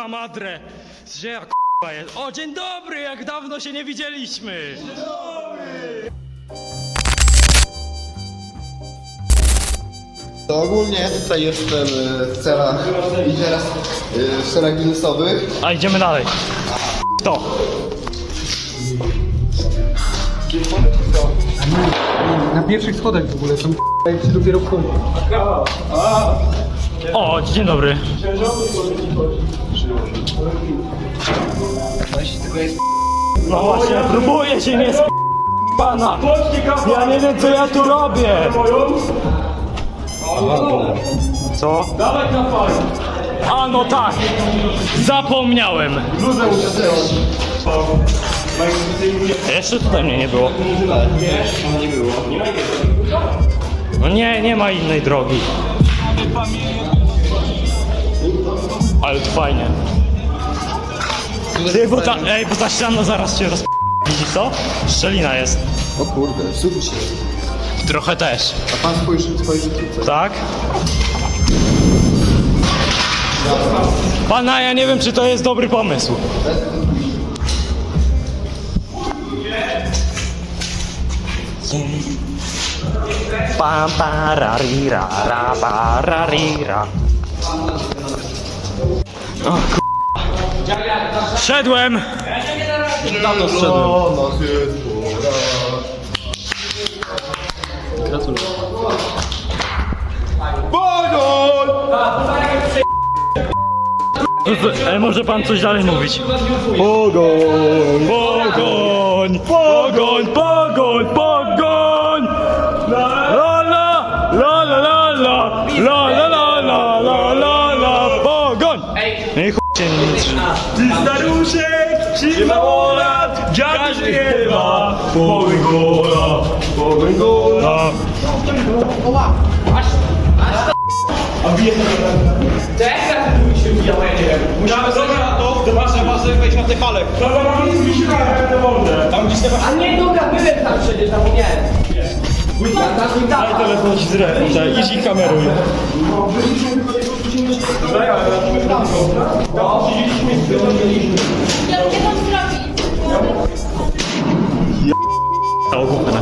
k***a madre. Gdzie ja k***a jest? O, dzień dobry, jak dawno się nie widzieliśmy. To ogólnie tutaj jestem e, w celach i teraz e, w celach Guinnessowych. A idziemy dalej. To. Na pierwszych schodach w ogóle są jak się dopiero wchodzi. O, dzień dobry. No właśnie, próbuję się nie sp... pana. Ja nie wiem, co ja tu robię. Co? A no tak, zapomniałem. Jeszcze tutaj mnie nie było. No nie, nie ma innej drogi. Ale to fajnie. Ty, bo ta, ej, bo ta ściana zaraz się roz... Widzisz co? Szczelina jest. O kurde, suwi się. Trochę też. A pan spojrzy, spojrzy tu, co? Tak? Pana, ja nie wiem, czy to jest dobry pomysł. Pam, pararira, ra, pararira. O. Szedłem! Dawno zszedłem. Ale może pan coś dalej mówić? Pogoń! Pogoń! Pogoń! Pogoń! Pogoń! Porygola, porygola. Oła, aż, aż A bije Cześć, mi się bijał, ja nie wiem. Musiałem zrobić na to, chyba że masz wejść na tę halę. Dobra, mam nic mi się tak, na mordę. Tam gdzieś nie ma... A nie, dobra, byłem tam przecież, zapomniałem. Tak, tak, Daj telefon ci zręczę, idź i kameruj. No, byliśmy tylko jedną godzinę. Daj, ale na to wyglądało. Tam siedzieliśmy i zrobiliśmy. Ja nie mam zrobić. O, kupę.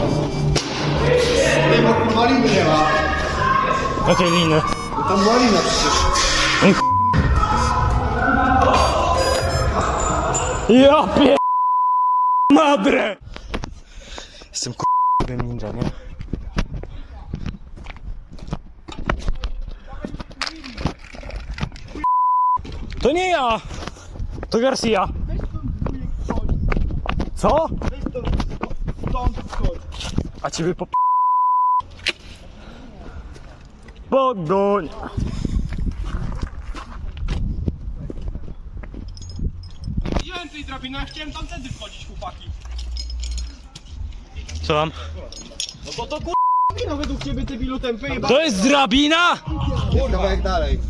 Nie, bo maliny nie ma. Jakiej liny? Tam malina przecież. Ja pier... Madre! Jestem k***ym ninja, nie? To nie ja! To Garcia! Co? A ciebie po... Pogoń! Widziałem tej drabiny, ja chciałem tam tędy wchodzić, chłopaki. Co tam? No bo to kur... no według ciebie te bilu tempy jeba... To jest drabina? Kawałek dalej.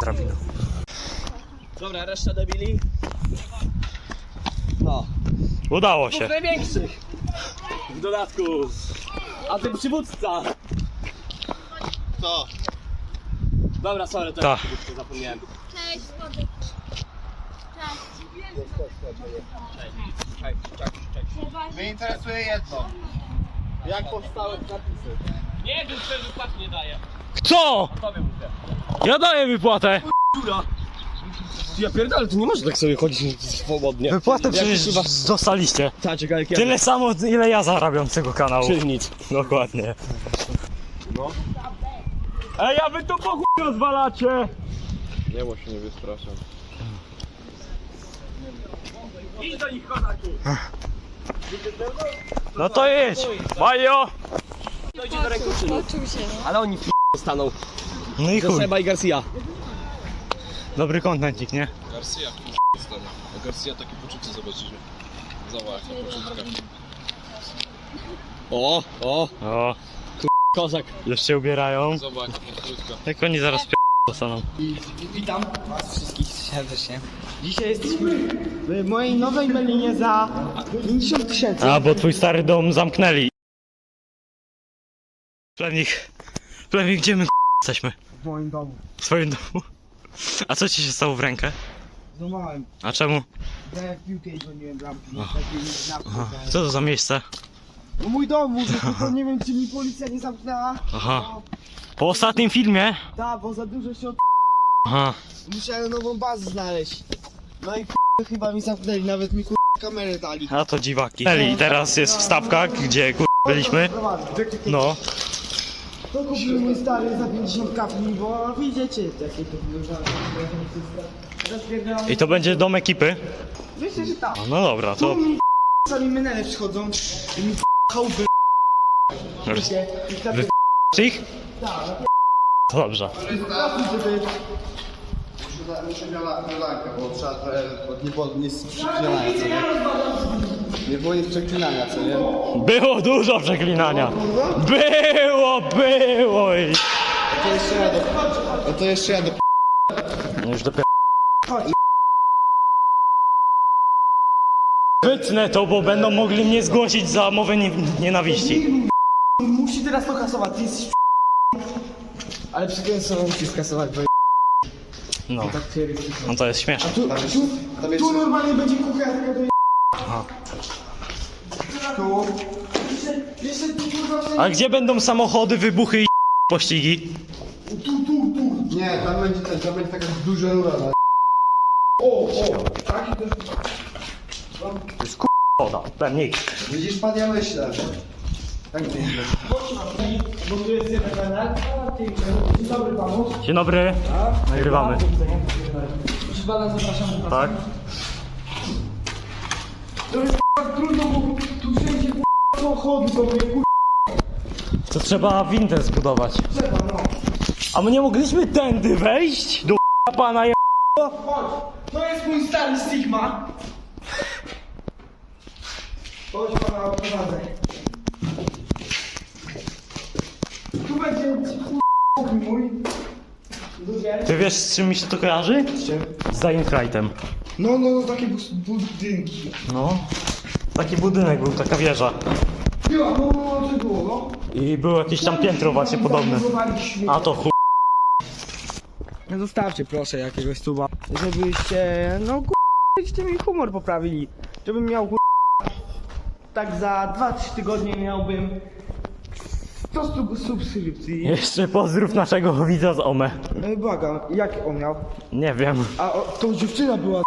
Drabina. Dobra, reszta debili. No. Udało się. Największych. W dodatku. A ten przywódca. Co? Dobra, sorry, to Ta. ja zapomniałem. Cześć, Wodek. Cześć. Mnie interesuje jedno. Jak powstały napisy? Nie wiem, czy wypłat nie daje. Tobie mówię. Ja daję wypłatę. Ja pierdolę, tu nie można tak sobie chodzić swobodnie. Wypłatę Jak przecież chyba- dostaliście. Czekaj, jak ja... Tyle samo, ile ja zarabiam z tego kanału. Czyli nic. Dokładnie. No. Ej, a wy to po chuj rozwalacie! Nie, bo się nie wystraszam. Idź do nich. No to jedź! Bajo! Dojdzie do rękoczynu. Ale oni f*** dostaną. No i chuj. Seba i Garcia. Dobry kontencik, nie? Garcia stanie. A Garcia takie poczucie zobaczycie. Zobacz, na początkach. O, o, O, kozak. już się ubierają. Zobacz, krótka. Jak oni zaraz p... dostaną. Witam was wszystkich serdecznie. Dzisiaj jesteśmy w mojej nowej melinie za 50 tysięcy. A, bo twój stary dom zamknęli. Plemnik, Plemnik, gdzie my jesteśmy? W moim domu. W swoim domu. A co ci się stało w rękę? Złamałem. A czemu? Ja w piłkę i dzwoniłem bramki. No, Aha. Co to za miejsce? No mój dom, mówię, tylko nie wiem czy mi policja nie zamknęła. Aha. Po ostatnim filmie? Tak, bo za dużo się od... Aha. Musiałem nową bazę znaleźć. No i chyba mi zamknęli, nawet mi k***, kamerę dali. A to dziwaki. I teraz jest wstawka, gdzie kur... byliśmy. No. To kupił mój stary za 50 kafli, bo widzicie jakie to było Rozpierdalam. I to będzie dom ekipy. Myślę, że tak. No dobra, to... Tu mi sami menele przychodzą i mi chałupy. Wiecie, i tak Ich? To dobrze. Żeby Muszę, muszę miała kolankę, bo trzeba trochę, bo nie było nic przeklinania, co nie? Nie było nic przeklinania, co nie? Było dużo przeklinania. Było, było i... To jeszcze ja do... No to jeszcze ja do... No Już dopiero... Wytnę to, bo będą mogli mnie zgłosić za mowę nie- nienawiści. musi teraz to kasować, ty jesteś Ale przykręcę musi skasować, bo No, tak pierdolę. no to jest śmieszne. Tu, tu, Tam jeszcze... tu normalnie będzie to Tu. Jeszcze, jeszcze tu kurwa wszędzie. A gdzie będą samochody, wybuchy i pościgi? Tu, tu, tu. Nie, tam będzie ten, tam będzie taka duża rura, no. O, o, tak i to Woda, pewnik. Widzisz pan, ja myślę. Tak Bo tu jest jeden kanał. Dzień dobry panu. Dzień dobry. Nagrywamy. Proszę pana, zapraszam. Tak? To jest trudno, bo tu wszędzie samochody są, mnie k***a, To trzeba windę zbudować. trzeba, no. A my nie mogliśmy tędy wejść? Do pana je... Chodź, to jest mój stary Sigma. Chodź pana oprowadzę. Tu będzie chuj pokój mój. Ludzie. Ty wiesz z czym mi się to kojarzy? Z Dying Lightem. No, no, no, takie bus- budynki. No. Taki budynek był, taka wieża. Była, no, no, co było, no. I było jakieś tam piętro właśnie podobne. A to chuj. No zostawcie proszę jakiegoś suba, żebyście, no żebyście mi humor poprawili. Żebym miał ku... Tak za 2-3 tygodnie miałbym 100 sub- subskrypcji. Jeszcze pozdrów naszego widza z OME. No błagam, jak on miał? Nie wiem. A o, to dziewczyna była,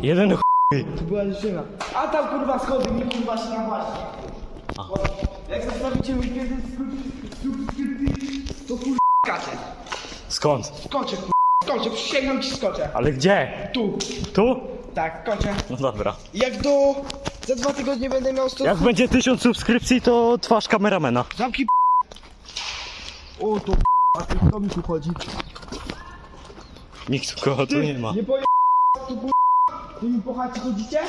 Jeden chuj. to była dziewczyna. A tam kurwa schody, mi kurwa się na właśnie. Jak zostawicie mi kiedy subskrypcji, to kurwa skaczę. Skąd? Skoczę kurwa, skoczę, przysięgam ci skoczę. Ale gdzie? Tu, Tu? tak, skoczę. No dobra. Jak do... Za dwa tygodnie będę miał 100 Jak będzie tysiąc subskrypcji, to twarz kameramena. Zamki O to a ty kto mi tu chodzi? Nikt kogo tu nie ma. Nie poje... tu p... Wy mi po chacie chodzicie?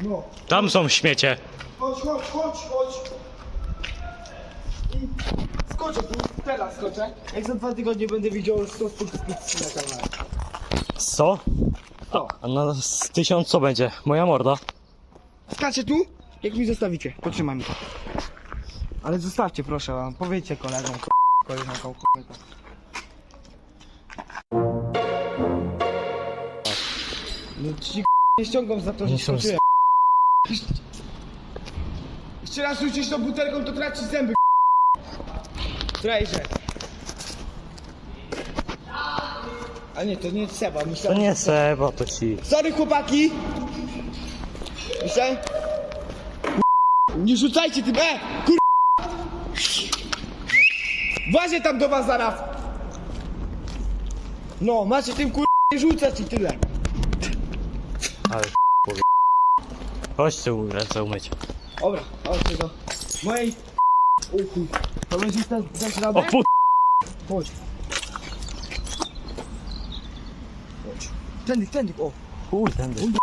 No. Tam są śmiecie. Chodź, chodź, chodź, chodź. I skoczę tu, teraz skoczę. Jak za dwa tygodnie będę widział 100 subskrypcji na kanale. Co? Co? A na z tysiąc co będzie? Moja morda. Skaczę tu, jak mi zostawicie. Potrzymaj mi to. Ale zostawcie proszę wam, powiedzcie kolegom, k- koleżankom, k- No ci k- nie ściągam za to, że Oni są skoczyłem. Jeszcze raz rzucisz tą butelką, to tracisz zęby Trejże. A nie, to nie Seba, To myślałem. nie Seba, to ci. Sorry chłopaki! Myślę? Nie rzucajcie tym, e! Kur... Włazię tam do was zaraz! No, macie tym kur... nie rzucać i tyle. Ale powie. Chodź tu ręce umyć. Dobra, chodźcie do mojej... O chuj. To będziesz też dać radę? O put... Chodź. Chodź. Tędy, tędy, o. Chuj, tędy.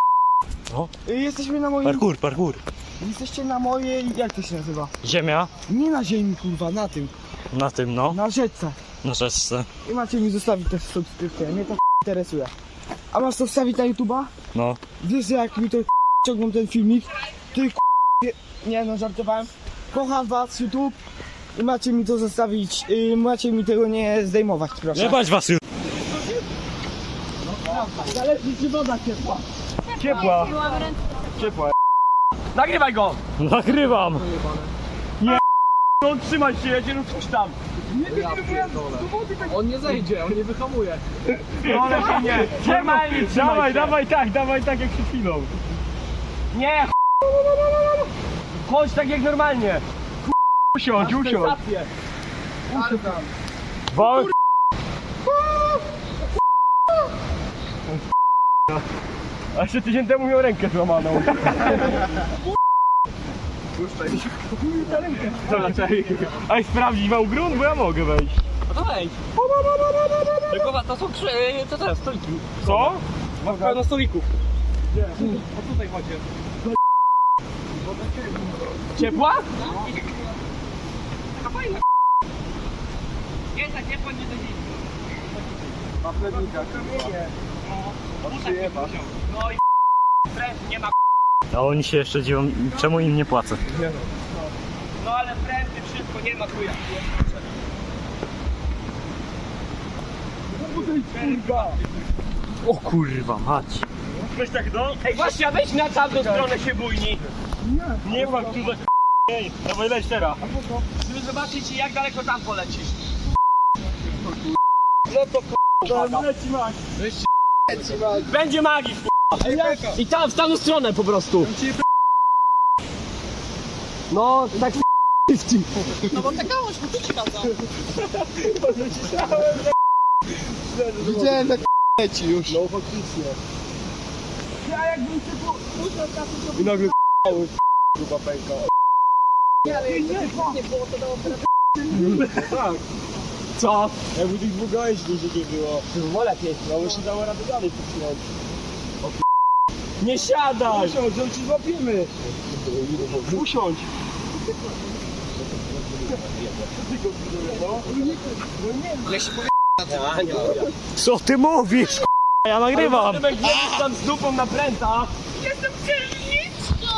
Y, Jesteśmy na mojej... Parkour, parkour. Jesteście na mojej... jak to się nazywa? Ziemia Nie na ziemi, kurwa, na tym. na tym, no. Na rzece. Na rzeczce. I macie mi zostawić też subskrypcję, mnie to interesuje. A masz to wstawić na YouTube'a? No. Wiesz, że jak mi to ciągną ten filmik, i nie, nie no, żartowałem. Kocham was, YouTube. I macie mi to zostawić, y, macie mi tego nie zdejmować, proszę. Jebać was już. Ciepła. Byłam ręce. Ciepła. Nagrywaj go! Nagrywam. Nie. No trzymaj się, jedzie coś tam. On nie zejdzie, on nie wyhamuje. No lepiej nie. Normalnie trzymaj Dawaj, się. dawaj tak, dawaj tak jak przed chwilą. Nie! ch- Chodź tak jak normalnie. Usiądź, usiądź. Sensację. A jeszcze tydzień temu miał rękę złamaną. Co raczej? A sprawdzić wał grunt, bo ja mogę wejść. No to wejdź. Tylko to są krzy... to teraz stoliki. Co? Masz pełno stolików. O tutaj chodzi. Ciepła? Taka fajna. Nie, tak ciepła nie do No i pręd nie ma A oni się jeszcze dziwią, czemu im nie płacę. No ale prędy wszystko nie ma chuja. O kurwa mać. Weź tak do? Ej, właśnie, a weź na tamtą stronę się bójni. Nie mam tu za Ej, dawaj leć teraz. Żeby zobaczyć jak daleko tam polecisz. Leci mać. Będzie magii, I tam, w tamtą stronę po prostu. No, tak Widziałem jak leci już. No I nagle gruba pęka. Co? Jakby tych dwóch gałęźni nie było. To było lepiej. No by się dało radę dalej popchnąć. Nie siadaj! Usiądź, on ci złapiemy. Usiądź. Co ty mówisz? Ja nagrywam. Tymek jedziesz tam z dupą na pręta. Jestem księżniczką!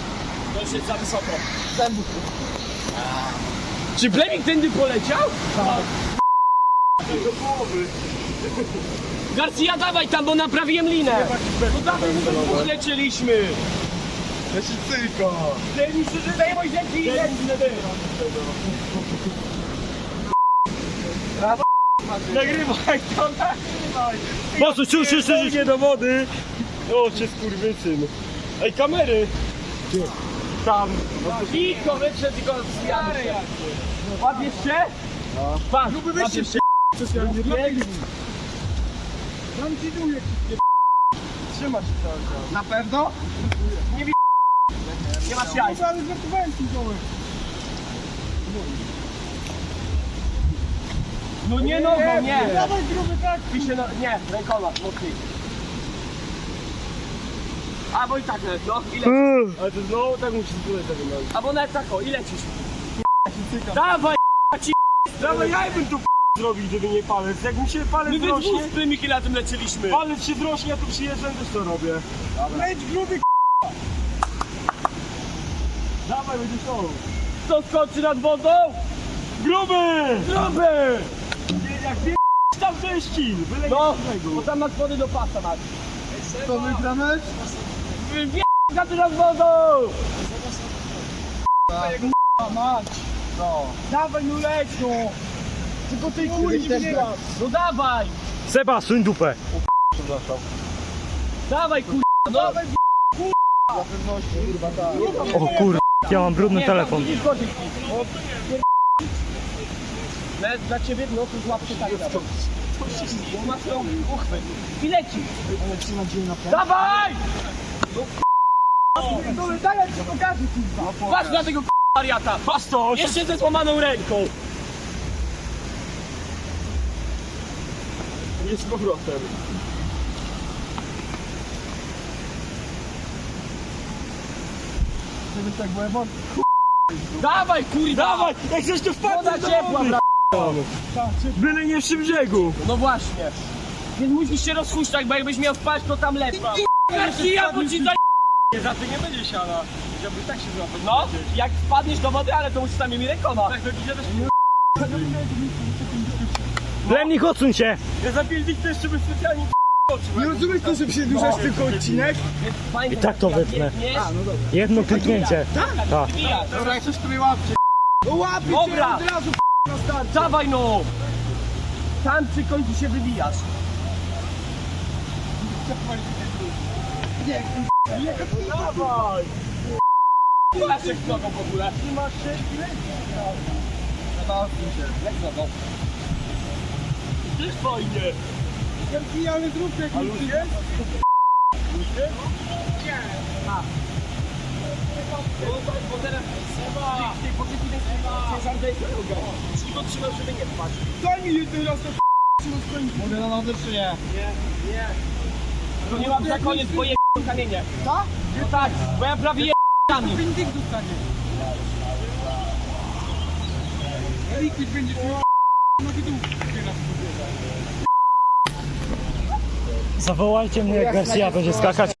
Jest za wysoko. Zębów. Czy Blemik tędy poleciał? Tak. Do połowy. Garcia, dawaj tam, bo naprawiłem linę. No dawaj, to dwóch lecieliśmy. Ja się tylko. Daj że daj mój dzieci i leci. Nagrywaj to, nagrywaj. Czuł się, że nie do wody. O, cię skurwysyn. Ej, kamery. Tam. Cicho, wyszedł tylko zjadł się. Łapiesz się? No. Patrz, łapiesz się. Tam ci dół jak się cały czas. Na pewno? Nie masz jaj. Ale żartowałem ci dołek. No nie nogą, nie. Dawaj gruby tak. No, nie, rękoma, mocniej. Albo i tak, no, i lecisz. Ale to znowu tak musisz tyle tego nogi. Albo nawet tak, o, i lecisz. Dawaj, ci. Dawaj, ja bym tu zrobił, żeby nie palec. Jak mi się palec My we zrośnie, dwóch z Prymiki na tym leciliśmy. palec się zrośnie, ja tu przyjeżdżam, też to robię. Leć gruby Dawaj, będzie to. Kto skoczy nad wodą? Gruby! Gruby! Nie, Jak wie tam deszcin, byle No, bo tam masz wody do pasa, masz. To wygra mecz? Wie, skaczy nad wodą! mać. No. Dawaj, no leć, no. Tylko tej kuli nie ma. No dawaj! Seba, suń dupę. Dawaj, kur... No, O kur... Ja mam brudny telefon. Nawet dla ciebie, no to złap się tak. dawaj. Bo masz uchwyt. I leci. Dawaj! Pierdolę, daj ja ci pokażę, kurwa. Patrz na tego wariata. Patrz to. Jeszcze ze złamaną ręką. I z powrotem. Żeby tak było, bo... Dawaj, kurwa. Dawaj, jak chcesz to wpadnie Woda do ciepła, wody. Byle nie przy brzegu. No właśnie. Więc musisz się rozhuśtać, bo jakbyś miał wpaść, to tam lepa. Garcia, bo ci za... Za to nie będzie siana. Żeby tak się złapać. No, jak wpadniesz do wody, ale to musisz samymi rękoma. Tak, to idzie też... Plemnik, odsuń się! Ja za to jeszcze bym specjalnie Nie rozumiesz to, że przedłużasz tylko odcinek? I tak to wytnę. Jedno kliknięcie. Tak. Dobra, jak coś mnie łapcie. No łapię cię Dobra. od razu na start. Dawaj no! Tam przy końcu się wybijasz. Dawaj. Patrz jak nogą w ogóle. Ty masz 6 Jak nogą? Też fajnie. Wielki, ale zrób jak A ludzie? Bo teraz ty poczekaj na ciężar daj drogę. Czyli go trzymał, żeby nie wpaść. Daj mi jeden raz to Mogę na nowy czy nie? To nie mam za koniec, bo je kamienie. Tak? No tak, bo ja prawie je kamień. Windyk dostanie. Liquid będzie tu nogi dół. Zawołajcie mnie, jak Garcia będzie skakać.